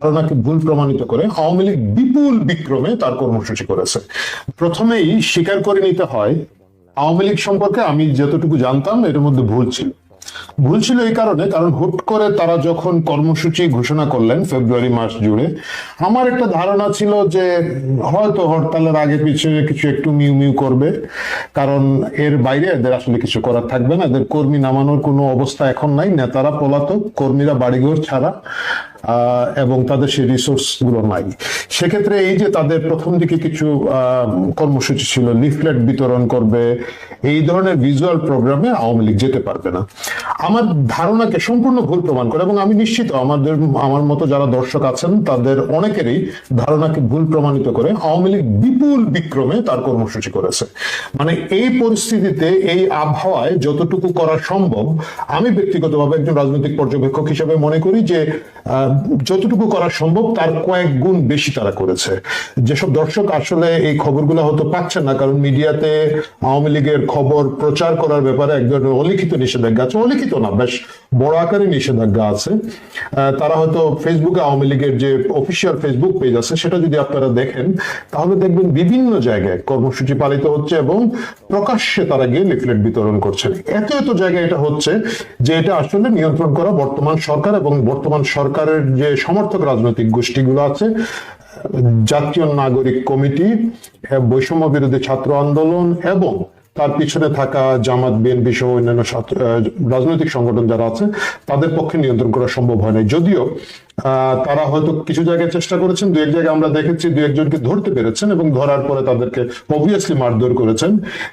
ধারণাকে ভুল প্রমাণিত করে আওয়ামী লীগ বিপুল বিক্রমে তার কর্মসূচি করেছে। প্রথমেই স্বীকার করে নিতে হয়, আওয়ামী লীগ সম্পর্কে আমি যতটুকু জানতাম এর মধ্যে ভুল ছিল। ভুল ছিল এই কারণে, কারণ হুট করে তারা যখন কর্মসূচি ঘোষণা করলেন ফেব্রুয়ারি মাস জুড়ে, আমার একটা ধারণা ছিল যে হয়তো হরতালের আগে পিছিয়ে কিছু একটু মিউ মিউ করবে, কারণ এর বাইরে এদের আসলে কিছু করার থাকবে না। এদের কর্মী নামানোর কোনো অবস্থা এখন নাই। নেতারা পলাতক, কর্মীরা বাড়িঘর ছাড়া এবং তাদের সেই রিসোর্সগুলো নাই। সেক্ষেত্রে এই যে তাদের প্রথম দিকে কিছু কর্মসূচি ছিল লিফলেট বিতরণ করবে, এই ধরনের ভিজুয়াল প্রোগ্রামে আওয়ামী লীগ যেতে পারবে না। আমার ধারণাকে সম্পূর্ণ ভুল প্রমাণ করে এবং আমি নিশ্চিত আমাদের, আমার মতো যারা দর্শক আছেন, তাদের অনেকেরই ধারণাকে ভুল প্রমাণিত করে আওয়ামী লীগ বিপুল বিক্রমে তার কর্মসূচি করেছে। মানে এই পরিস্থিতিতে, এই আবহাওয়ায় যতটুকু করা সম্ভব, আমি ব্যক্তিগতভাবে একজন রাজনৈতিক পর্যবেক্ষক হিসেবে মনে করি যে যতটুকু করা সম্ভব, তার কয়েক গুণ বেশি তারা করেছে। যেসব দর্শক আসলে এই খবরগুলো হয়তো পাচ্ছেন না, কারণ মিডিয়াতে আওয়ামী লীগের খবর প্রচার করার ব্যাপারে এক ধরনের অলিখিত নিষেধাজ্ঞা আছে। অলিখিত না, বেশ বড় আকারে নিষেধাজ্ঞা আছে। তারা হয়তো ফেসবুকে আওয়ামী লীগের যে অফিসিয়াল ফেসবুক পেজ আছে, সেটা যদি আপনারা দেখেন, তাহলে দেখবেন বিভিন্ন জায়গায় কর্মসূচি পালিত হচ্ছে এবং প্রকাশ্যে তারা গিয়ে লিফলেট বিতরণ করছেন এত এত জায়গায় এটা হচ্ছে যে এটা আসলে নিয়ন্ত্রণ করা বর্তমান সরকার এবং বর্তমান সরকারের যে সমর্থক রাজনৈতিক গোষ্ঠীগুলো আছে, জাতীয় নাগরিক কমিটি, বৈষম্য বিরোধী ছাত্র আন্দোলন এবং তার পিছনে থাকা জামাত বিএনপি সহ অন্যান্য রাজনৈতিক সংগঠন যারা আছে, তাদের পক্ষে নিয়ন্ত্রণ করা সম্ভব হয় নাই। যদিও তারা হয়তো কিছু জায়গায় চেষ্টা করেছেন, দু এক জায়গায় আমরা দেখেছি দু একজনকে ধরতে পেরেছেন এবং ধরার পরে তাদেরকে অবভিয়াসলি মারধর করেছেন।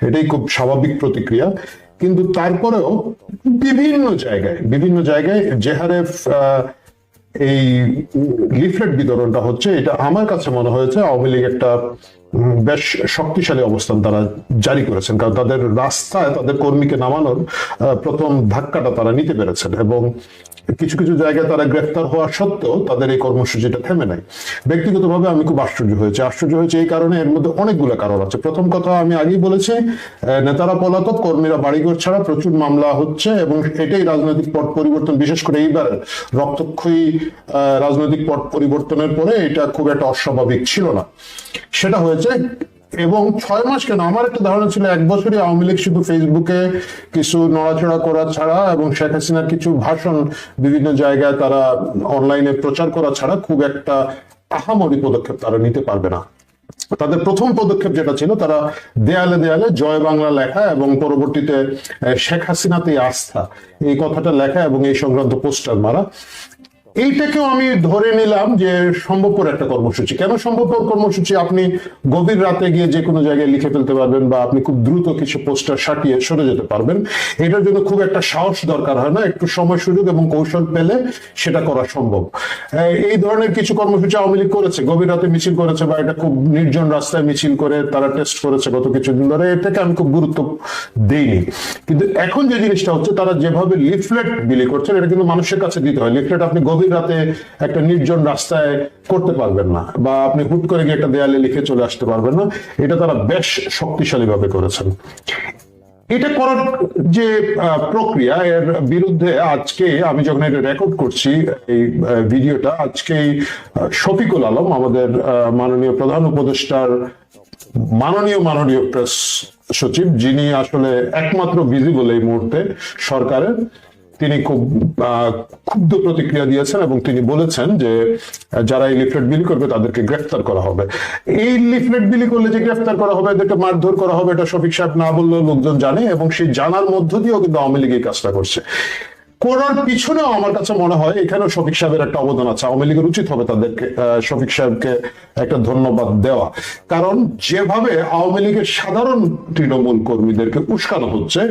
এটাই খুব স্বাভাবিক প্রতিক্রিয়া। কিন্তু তারপরেও বিভিন্ন জায়গায় বিভিন্ন জায়গায় যে হারে এই লিফলেট বিতরণটা হচ্ছে, এটা আমার কাছে মনে হয়েছে আওয়ামী লীগ একটা বেশ শক্তিশালী অবস্থান তারা জারি করেছেন। কারণ তাদের রাস্তায় তাদের কর্মীকে নামানোর প্রথম ধাক্কাটা তারা নিতে পেরেছেন এবং কিছু কিছু জায়গায় তারা গ্রেফতার হওয়া সত্ত্বেও তাদের এই কর্মসূচিটা থেমে নাই। ব্যক্তিগতভাবে আমি খুব আশ্চর্য হয়েছে। আশ্চর্য হয়েছে এই কারণে এর মধ্যে অনেকগুলো কারণ আছে। প্রথম কথা আমি আগেই বলেছি নেতারা পলাতক, কর্মীরা বাড়িঘর ছাড়া প্রচুর মামলা হচ্ছে এবং এটাই রাজনৈতিক পট পরিবর্তন। বিশেষ করে এইবার রক্তক্ষয়ী রাজনৈতিক পট পরিবর্তনের পরে এটা খুব একটা অস্বাভাবিক ছিল না। সেটা হয়েছে এবং ছয় মাস কেন? আমার একটা ধারণা ছিল, এক বছরই আওয়ামী লীগ শুধু ফেসবুকে কিছু নড়াচড়া করা ছাড়া এবং শেখ হাসিনার কিছু ভাষণ বিভিন্ন জায়গায় তারা অনলাইনে প্রচার করা ছাড়া খুব একটা আহামরি পদক্ষেপ তারা নিতে পারবে না। তাদের প্রথম পদক্ষেপ যেটা ছিল, তারা দেয়ালে দেয়ালে জয় বাংলা লেখা এবং পরবর্তীতে শেখ হাসিনাতে আস্থা। এই কথাটা লেখা এবং এই সংক্রান্ত পোস্টার মারা। এইটাকেও আমি ধরে নিলাম যে সম্ভবপর একটা কর্মসূচি। কেন সম্ভবপর কর্মসূচি? আপনি গভীর রাতে গিয়ে যে কোনো জায়গায় লিখে ফেলতে পারবেন বা আপনি খুব দ্রুত কিছু পোস্টার সাটিয়ে সরে যেতে পারবেন। এটার জন্য খুব একটা সাহস দরকার হয় না, একটু সময় সুযোগ এবং কৌশল পেলে সেটা করা সম্ভব। এই- ধরনের কিছু কর্মসূচি আওয়ামী লীগ করেছে, গভীর রাতে মিছিল করেছে বা এটা খুব নির্জন রাস্তায় মিছিল করে তারা টেস্ট করেছে গত কিছুদিন ধরে, এটাকে আমি খুব গুরুত্ব দেইনি। কিন্তু এখন যে জিনিসটা হচ্ছে, তারা যেভাবে লিফলেট বিলি করছেন, এটা কিন্তু মানুষের কাছে দিতে হয়। লিফলেট আপনি গভীর রাতে একটা নির্জন রাস্তায় করতে পারবেন না বা আপনি হুট করে গিয়ে একটা দেয়ালে লিখে চলে আসতে পারবেন না। এটা তারা বেশ শক্তিশালী ভাবে করেছেন। এটা করার যে প্রক্রিয়া এর বিরুদ্ধে আজকে আমি যখন এটা রেকর্ড করছি এই ভিডিওটা আজকেই আহ, শফিকুল আলম আমাদের মাননীয় প্রধান উপদেষ্টার মাননীয় মাননীয় প্রেস সচিব যিনি আসলে একমাত্র ভিজিবল এই মুহূর্তে সরকারের তিনি খুব ক্ষুব্ধ প্রতিক্রিয়া দিয়েছেন এবং তিনি বলেছেন যে, যারা এই লিফলেট বিলি করবে তাদেরকে গ্রেফতার করা হবে। এই লিফলেট বিলি করলে যে গ্রেফতার করা হবে, এদেরকে মারধর করা হবে, এটা শফিক সাহেব না বললেও লোকজন জানে এবং সেই জানার মধ্য দিয়েও কিন্তু আওয়ামী লীগ এই কাজটা করছে। করার পিছনেও আমার কাছে মনে হয় এখানেও শফিক সাহেবের একটা অবদান আছে। আওয়ামী লীগের উচিত হবে তাদেরকে শফিক সাহেবকে একটা ধন্যবাদ দেওয়া। কারণ যেভাবে আওয়ামী লীগের সাধারণ তৃণমূল কর্মীদেরকে উস্কানো হচ্ছে,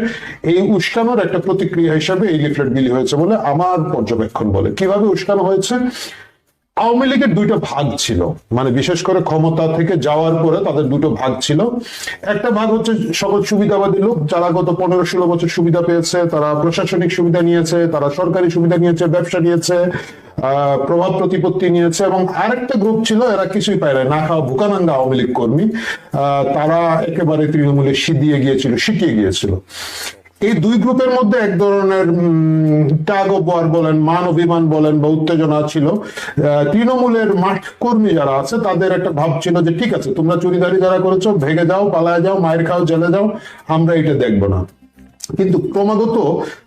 এই উস্কানোর একটা প্রতিক্রিয়া হিসাবে এই লিফলেট বিলি হয়েছে বলে আমার পর্যবেক্ষণ বলে। কীভাবে উস্কানো হয়েছে? আওয়ামী লীগের দুইটা ভাগ ছিল। মানে বিশেষ করে ক্ষমতা থেকে যাওয়ার পরে তাদের দুটো ভাগ ছিল। একটা ভাগ হচ্ছে সকল সুবিধাবাদী লোক যারা গত পনেরো ষোলো বছর সুবিধা পেয়েছে, তারা প্রশাসনিক সুবিধা নিয়েছে, তারা সরকারি সুবিধা নিয়েছে, ব্যবসা নিয়েছে প্রভাব প্রতিপত্তি নিয়েছে এবং আরেকটা গ্রুপ ছিল এরা কিছুই পায় না খাওয়া ভুকানাঙ্গা আওয়ামী লীগ কর্মী। তারা একেবারে তৃণমূলে সিদিয়ে গিয়েছিল সিটিয়ে গিয়েছিল। এই দুই গ্রুপের মধ্যে এক ধরনের টাগ অফ ওয়ার বলেন, মান অভিমান বলেন বা উত্তেজনা ছিল। তৃণমূলের মাঠ কর্মী যারা আছে, তাদের একটা ভাব ছিল যে, ঠিক আছে, তোমরা চুরিদারি যারা করেছ, ভেঙে যাও পালায় যাও, মায়ের খাও, জেলে যাও, আমরা এটা দেখব না। কিন্তু ক্রমাগত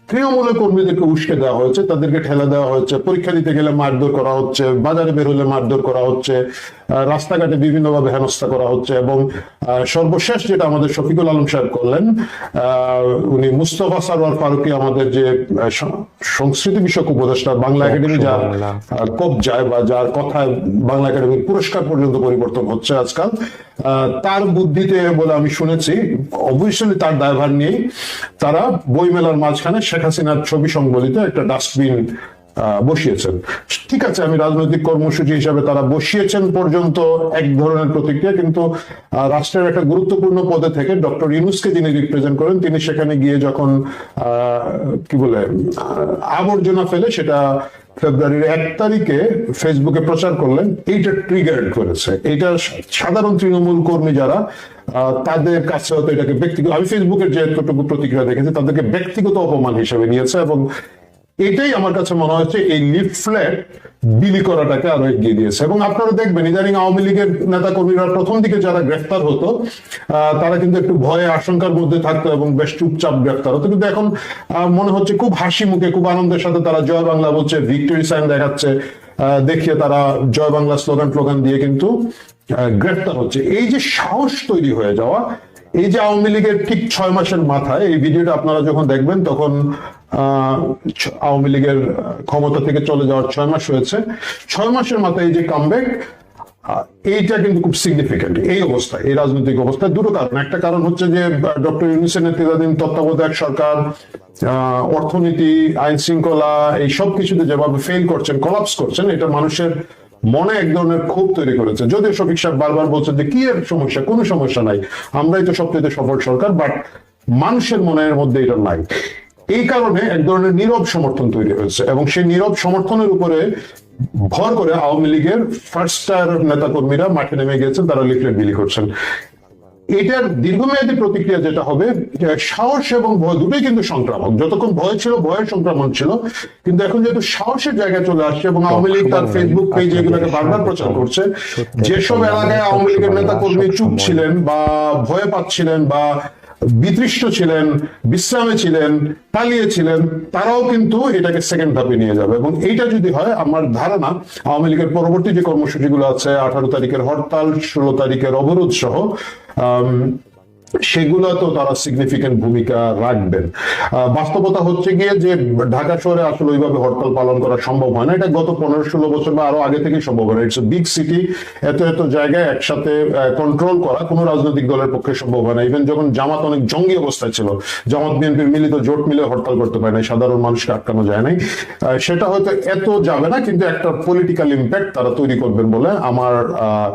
তৃণমূলের কর্মীদেরকে উস্কে দেওয়া হয়েছে তাদেরকে ঠেলে দেওয়া হয়েছে পরীক্ষা দিতে গেলে মারধর করা হচ্ছে বাজারে বের হলে মারধর করা হচ্ছে রাস্তাঘাটে বিভিন্নভাবে হেনস্থা করা হচ্ছে এবং সর্বশেষ যেটা আমাদের শফিকুল আলম সাহেব করলেন উনি মুস্তফা সারোয়ার ফারুকি আমাদের যে সংস্কৃতি বিষয়ক উপদেষ্টা বাংলা একাডেমি যার। আহ, কবজায় বা যার কথায় বাংলা একাডেমির পুরস্কার পর্যন্ত পরিবর্তন হচ্ছে আজকাল আহ, তার বুদ্ধিতে বলে আমি শুনেছি অবশ্যই তার দায়ভার নিয়ে তারা বইমেলার মাঝখানে শেখ হাসিনার ছবি সংবলিত একটা ডাস্টবিন বসিয়েছেন। ঠিক আছে, আমি রাজনৈতিক কর্মসূচি হিসাবে তারা বসিয়েছেন পর্যন্ত এক ধরনের প্রতিক্রিয়া, কিন্তু রাষ্ট্রের একটা গুরুত্বপূর্ণ পদে থেকে ডক্টর ইউনুসকে যিনি রিপ্রেজেন্ট করেন, তিনি সেখানে গিয়ে যখন কি বলে আবর্জনা ফেলে, সেটা ফেব্রুয়ারির এক তারিখে ফেসবুকে প্রচার করলেন, এইটা ট্রিগার্ড করেছে। এটা সাধারণ তৃণমূল কর্মী যারা তাদের কাছে হয়তো এটাকে ব্যক্তিগত, আমি ফেসবুকের যে প্রতিক্রিয়া দেখেছি, তাদেরকে ব্যক্তিগত অপমান হিসেবে নিয়েছে এবং এটাই আমার কাছে মনে হচ্ছে এই লিফলেট বিলি করাটাকে আরও এগিয়ে দিয়েছে। এবং আপনারা দেখবেন, ইদানিং আওয়ামী লীগের নেতা কর্মীরা প্রথম দিকে যারা গ্রেফতার হতো তারা কিন্তু একটু ভয়ে আশঙ্কার মধ্যে থাকতো এবং বেশ চুপচাপ গ্রেফতার হতো। কিন্তু এখন মনে হচ্ছে খুব হাসি মুখে, খুব আনন্দের সাথে তারা জয় বাংলা বলছে ভিক্টোরি সাইন দেখাচ্ছে দেখিয়ে তারা জয় বাংলা স্লোগান টোগান দিয়ে কিন্তু গ্রেফতার হচ্ছে। এই যে সাহস তৈরি হয়ে যাওয়া এই যে আওয়ামী লীগের ঠিক ছয় মাসের মাথায়, এই ভিডিওটা আপনারা যখন দেখবেন, তখন আওয়ামী লীগের ক্ষমতা থেকে চলে যাওয়ার ছয় মাস হয়েছে। ছয় মাসের মাথায় এই যে কামব্যাক এইটা কিন্তু খুব সিগনিফিকেন্ট এই অবস্থায় এই রাজনৈতিক অবস্থায় দুটো কারণ। একটা কারণ হচ্ছে যে ডক্টর ইউনুসের নেতৃত্বাধীন তত্ত্বাবধায়ক সরকার অর্থনীতি আইন শৃঙ্খলা এই সব কিছুতে যেভাবে ফেল করছেন কলাপস করছেন, এটা মানুষের মনে এক ধরনের ক্ষোভ তৈরি করেছে। যদিও শফিক সাহেব বারবার বলছেন যে, কি সমস্যা? কোনো সমস্যা নাই। আমরাই তো সবচেয়ে সফল সরকার বাট মানুষের মনের মধ্যে এটা নাই। এই কারণে এক ধরনের নীরব সমর্থন তৈরি হয়েছে এবং সেই নীরব সমর্থনের উপরে ভর করে আওয়ামী লীগের ফার্স্ট টায়ার নেতা কর্মীরা মাঠে নেমে গেছেন তারা লিফলেট বিলি করছেন। এটার দীর্ঘমেয়াদী প্রতিক্রিয়া যেটা হবে সাহস এবং ভয় দুটোই কিন্তু সংক্রামক। যতক্ষণ ভয় ছিল ভয়ের সংক্রমণ ছিল। কিন্তু এখন যেহেতু সাহসের জায়গায় চলে আসছে এবং আওয়ামী লীগ তার ফেসবুক পেজ এগুলোকে বারবার প্রচার করছে। যেসব এলাকায় আওয়ামী লীগের নেতা কর্মী চুপ ছিলেন বা ভয়ে পাচ্ছিলেন বা বিতৃষ্ট ছিলেন বিশ্রামে ছিলেন পালিয়েছিলেন তারাও কিন্তু এটাকে সেকেন্ড ধাপে নিয়ে যাবে। এবং এইটা যদি হয় আমার ধারণা আওয়ামী লীগের পরবর্তী যে কর্মসূচিগুলো আছে আঠারো তারিখের হরতাল ষোলো তারিখের অবরোধ সহ আম, সেগুলো তারা সিগনিফিকেন্ট ভূমিকা রাখবেন। বাস্তবতা হচ্ছে গিয়ে যে ঢাকা শহরে আসলে ওইভাবে হরতাল পালন করা সম্ভব হয় না। এটা গত পনেরো ষোলো বছর বা আরও আগে থেকেই সম্ভব হয় ইটস বিগ সিটি এত এত জায়গায় একসাথে কন্ট্রোল করা কোনো রাজনৈতিক দলের পক্ষে সম্ভব হয় না। ইভেন যখন জামাত অনেক জঙ্গি অবস্থায় ছিল জামাত বিএনপির মিলিত জোট মিলে হরতাল করতে পারে না সাধারণ মানুষকে আটকানো যায় নাই। সেটা হয়তো এত যাবে না কিন্তু একটা পলিটিক্যাল ইম্প্যাক্ট তারা তৈরি করবেন বলে আমার আহ,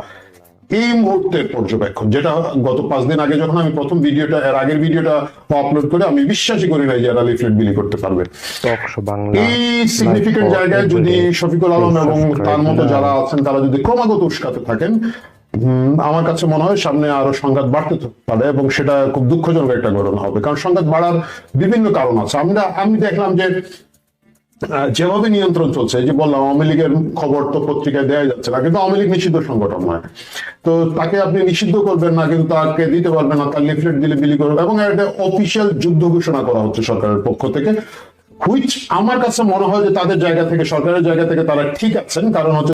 এই মুহূর্তের পর্যবেক্ষণ যেটা গত পাঁচ দিন আগে যখন আমি প্রথম ভিডিওটা এর আগের ভিডিওটা আপলোড করে আমি বিশ্বাসই করি নাই যে এরা লিফলেট বিলি করতে পারবে। এই সিগনিফিকেন্ট জায়গায় যদি শফিকুল আলম এবং তার মতো যারা আছেন তারা যদি ক্রমাগত উস্কাতে থাকেন আমার কাছে মনে হয় সামনে আরও সংঘাত বাড়তে পারে এবং সেটা খুব দুঃখজনক একটা ঘটনা হবে। কারণ সংঘাত বাড়ার বিভিন্ন কারণ আছে। আমরা আমি দেখলাম যে যেভাবে নিয়ন্ত্রণ চলছে যে বললাম, আওয়ামী লীগের খবর তো পত্রিকায় দেওয়া যাচ্ছে না, কিন্তু আওয়ামী লীগ নিষিদ্ধ সংগঠন নয়। তো তাকে আপনি নিষিদ্ধ করবেন না, কিন্তু তাকে দিতে পারবেন না, তার লিফলেট দিলে বিলি করবেন এবং একটা অফিসিয়াল যুদ্ধ ঘোষণা করা হচ্ছে সরকারের পক্ষ থেকে হুইচ আমার কাছে মনে হয় যে তাদের জায়গা থেকে, সরকারের জায়গা থেকে তারা ঠিক আছেন, কারণ হচ্ছে